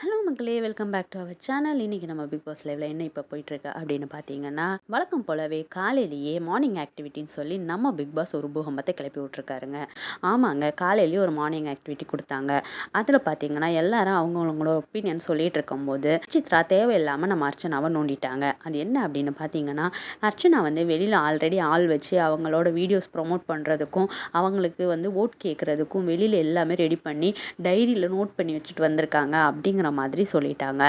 Hello மக்களே welcome back to our channel. இன்றைக்கி நம்ம பிக் பாஸ் லைவில் என்ன இப்போ போயிட்டுருக்கு அப்படின்னு பார்த்தீங்கன்னா வழக்கம் போலவே காலையிலேயே மார்னிங் ஆக்டிவிட்டின்னு சொல்லி நம்ம பிக் பாஸ் ஒரு பூகம்பத்தை கிளப்பி விட்ருக்காருங்க ஆமாங்க காலையிலேயே ஒரு மார்னிங் ஆக்டிவிட்டி கொடுத்தாங்க. அதில் பார்த்தீங்கன்னா எல்லாரும் அவங்கவுங்களோட ஒப்பீனியன் சொல்லிட்டு இருக்கும்போது சித்ரா தேவையில்லாமல் நம்ம அர்ச்சனாவை நோண்டிட்டாங்க. அது என்ன அப்படின்னு பார்த்தீங்கன்னா அர்ச்சனா வந்து வெளியில் ஆல்ரெடி ஆள் வச்சு அவங்களோட வீடியோஸ் ப்ரொமோட் பண்ணுறதுக்கும் அவங்களுக்கு வந்து ஓட் கேட்குறதுக்கும் வெளியில் எல்லாமே ரெடி பண்ணி டைரியில் நோட் பண்ணி வச்சுட்டு வந்திருக்காங்க அப்படிங்கிற மாதிரி சொல்லிட்டாங்க.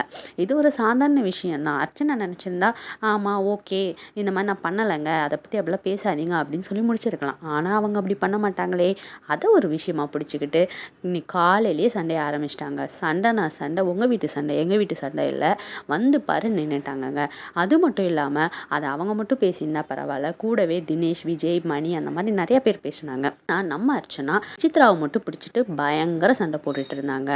இது ஒரு சாதாரண விஷயந்தான் அர்ச்சனை நினச்சிருந்தா ஆமாம் ஓகே இந்த மாதிரி நான் பண்ணலைங்க. அதை பற்றி அப்படிலாம் பேசாதீங்க அப்படின்னு சொல்லி முடிச்சிருக்கலாம். ஆனால் அவங்க அப்படி பண்ண மாட்டாங்களே. அதை ஒரு விஷயமா பிடிச்சிக்கிட்டு இன்னைக்கு காலையிலேயே சண்டையை ஆரம்பிச்சிட்டாங்க. சண்டை நான் சண்டை உங்கள் வீட்டு சண்டை எங்கள் வீட்டு சண்டை இல்லை. வந்து பாரு நின்றுட்டாங்கங்க அது மட்டும் இல்லாமல் அதை அவங்க மட்டும் பேசியிருந்தா பரவாயில்ல. கூடவே தினேஷ் விஜய் மணி அந்த மாதிரி நிறைய பேர் பேசினாங்க. நான் நம்ம அர்ச்சனா சித்ராவை மட்டும் பிடிச்சிட்டு பயங்கர சண்டை போட்டுட்டு இருந்தாங்க.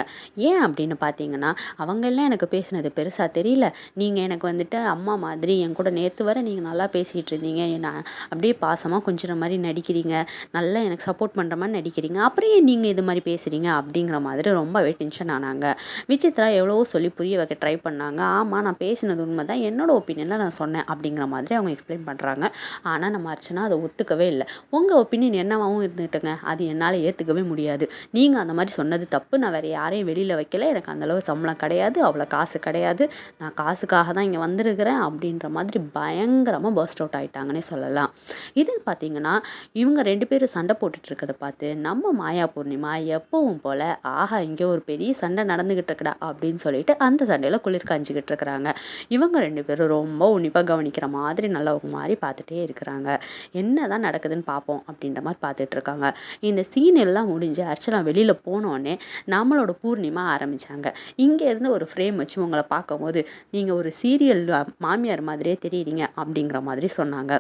ஏன் அப்படின்னு பார்த்தீங்கன்னா அவங்க அவங்கெல்லாம் எனக்கு பேசினது பெருசாக தெரியல. நீங்கள் எனக்கு வந்துட்டு அம்மா மாதிரி என் கூட நேற்று வர நீங்கள் நல்லா பேசிகிட்டு இருந்தீங்க. நான் அப்படியே பாசமாக கொஞ்சம் மாதிரி நடிக்கிறீங்க. நல்லா எனக்கு சப்போர்ட் பண்ணுற மாதிரி நடிக்கிறீங்க. அப்புறம் ஏன் நீங்கள் இது மாதிரி பேசுகிறீங்க அப்படிங்கிற மாதிரி ரொம்பவே டென்ஷன் ஆனாங்க. விசித்ரா எவ்வளவோ சொல்லி புரிய வைக்க ட்ரை பண்ணாங்க. ஆமாம் நான் பேசினது உண்மை தான் என்னோடய ஒப்பீனியனில் நான் சொன்னேன். அப்படிங்கிற மாதிரி அவங்க எக்ஸ்பிளைன் பண்ணுறாங்க ஆனால் நம்ம அர்ச்சனா அதை ஒத்துக்கவே இல்லை. உங்கள் ஒப்பீனியன் என்னவாகவும் இருந்துட்டுங்க. அது என்னால் ஏற்றுக்கவே முடியாது. நீங்கள் அந்த மாதிரி சொன்னது தப்பு. நான் வேறு யாரையும் வெளியில் வைக்கல. எனக்கு அந்தளவு சம்பளம் கிடையாது அவ்வளோ காசு கிடையாது. நான் காசுக்காக தான் இங்கே வந்திருக்கிறேன் அப்படின்ற மாதிரி பயங்கரமாக பர்ஸ்ட் அவுட் ஆகிட்டாங்கன்னே சொல்லலாம். இதுன்னு பார்த்தீங்கன்னா இவங்க ரெண்டு பேரும் சண்டை போட்டுட்டு இருக்கிறத பார்த்து நம்ம மாயா பூர்ணிமா எப்பவும் போல் ஆஹா இங்கே ஒரு பெரிய சண்டை நடந்துக்கிட்டு இருக்கடா அப்படின்னு சொல்லிட்டு அந்த சண்டையில் குளிர் காஞ்சிக்கிட்டு இருக்கிறாங்க. இவங்க ரெண்டு பேரும் ரொம்ப உன்னிப்பாக கவனிக்கிற மாதிரி நல்லா ஒரு மாதிரி பார்த்துட்டே இருக்கிறாங்க. என்ன தான் நடக்குதுன்னு பார்ப்போம் அப்படின்ற மாதிரி பார்த்துட்டு இருக்காங்க. இந்த சீன் எல்லாம் முடிஞ்சு அர்ச்சனா வெளியில் போனோடனே நம்மளோட பூர்ணிமா ஆரம்பித்தாங்க இங்கே இருந்து ஒரு ஃப்ரேம் வச்சு உங்களை பார்க்கும்போது நீங்கள் ஒரு சீரியல் மாமியார் மாதிரியே தெரியுறீங்க அப்படிங்கிற மாதிரி சொன்னாங்க.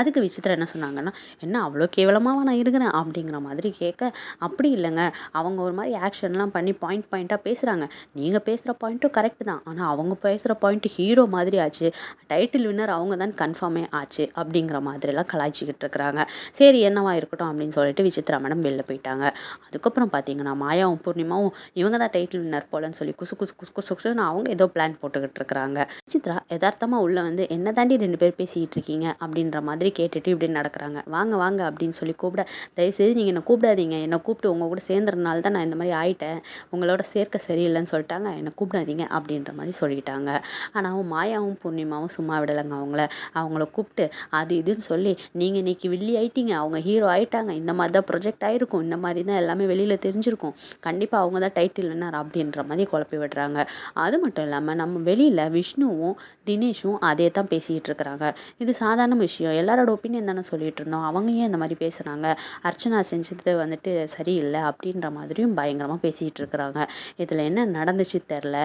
அதுக்கு விசித்திரம் என்ன சொன்னாங்கன்னா என்ன அவ்வளோ கேவலமாக நான் இருக்கிறேன்? அப்படிங்கிற மாதிரி கேட்க அப்படி இல்லைங்க. அவங்க ஒரு மாதிரி ஆக்ஷன்லாம் பண்ணி பாயிண்ட் பாயிண்ட்டாக பேசுகிறாங்க நீங்கள் பேசுகிற பாயிண்ட்டும் கரெக்டு தான். ஆனால் அவங்க பேசுகிற பாயிண்ட்டு ஹீரோ மாதிரி ஆச்சு. டைட்டில் வின்னர் அவங்க தான் கன்ஃபார்மே ஆச்சு. அப்படிங்கிற மாதிரிலாம் கலாய்ச்சிக்கிட்டு இருக்கிறாங்க. சரி என்னவா இருக்கட்டும் அப்படின்னு சொல்லிட்டு விசித்ரா மேடம் வெளில போயிட்டாங்க. அதுக்கப்புறம் பார்த்தீங்கன்னா மாயாவும் பூர்ணிமாவும் இவங்க தான் டைட்டில் வின்னர் போலன்னு சொல்லி குசு குசு குசு குசு குசுன்னு அவங்க ஏதோ பிளான் போட்டுக்கிட்டு இருக்கிறாங்க. விசித்ரா யதார்த்தமாக உள்ளே வந்து என்ன தாண்டி ரெண்டு பேர் பேசிக்கிட்டு இருக்கீங்க? அப்படின்ற மாதிரி மாதிரி கேட்டுட்டு இப்படி நடக்கிறாங்க. வாங்க வாங்க அப்படின்னு சொல்லி கூப்பிட தயவுசெய்து நீங்கள் என்னை கூப்பிடாதீங்க. என்னை கூப்பிட்டு உங்கள் கூட சேர்ந்துறதுனால தான் நான் இந்த மாதிரி ஆயிட்டேன். உங்களோட சேர்க்க சரியில்லைன்னு சொல்லிட்டாங்க. என்னை கூப்பிடாதீங்க அப்படின்ற மாதிரி சொல்லிட்டாங்க. ஆனால் மாயாவும் பூர்ணிமாவும் சும்மா விடலைங்க அவங்கள. அவங்கள கூப்பிட்டு அது இதுன்னு சொல்லி நீங்கள் இன்னைக்கு வில்லி ஆயிட்டீங்க. அவங்க ஹீரோ ஆயிட்டாங்க. இந்த மாதிரி தான் ப்ரொஜெக்ட் ஆகிருக்கும் இந்த மாதிரி தான் எல்லாமே வெளியில் தெரிஞ்சிருக்கும். கண்டிப்பாக அவங்க தான் டைட்டில் வினர் அப்படின்ற மாதிரி குழப்பி விடுறாங்க. அது மட்டும் இல்லாமல் நம்ம வெளியில் விஷ்ணுவும் தினேஷும் அதே தான் பேசிக்கிட்டு இருக்கிறாங்க. இது சாதாரண விஷயம். எல்லா எல்லாரோட ஒப்பீனியன் தானே சொல்லிகிட்டு இருந்தோம். அவங்க ஏன் இந்த மாதிரி பேசுகிறாங்க அர்ச்சனா செஞ்சது வந்துட்டு சரியில்லை அப்படின்ற மாதிரியும் பயங்கரமாக பேசிகிட்டு இருக்கிறாங்க. இதில் என்ன நடந்துச்சு தெரில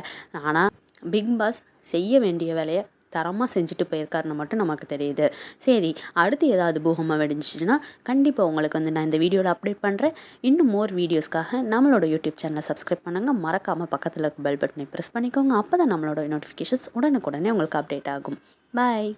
ஆனால் பிக் பாஸ் செய்ய வேண்டிய வேலையை தரமாக செஞ்சுட்டு போயிருக்காருன்னு மட்டும் நமக்கு தெரியுது. சரி அடுத்து ஏதாவது பூகமாக வெடிஞ்சிச்சுன்னா கண்டிப்பாக உங்களுக்கு வந்து நான் இந்த வீடியோவில் அப்டேட் பண்ணுறேன் இன்னும் மோர் வீடியோஸ்க்காக நம்மளோட யூடியூப் சேனலை சப்ஸ்கிரைப் பண்ணுங்கள் மறக்காமல் பக்கத்தில் இருக்க பெல் பட்டனை ப்ரெஸ் பண்ணிக்கோங்க. அப்போ தான் நம்மளோட நோட்டிஃபிகேஷன்ஸ் உடனுக்குடனே உங்களுக்கு அப்டேட் ஆகும். பாய்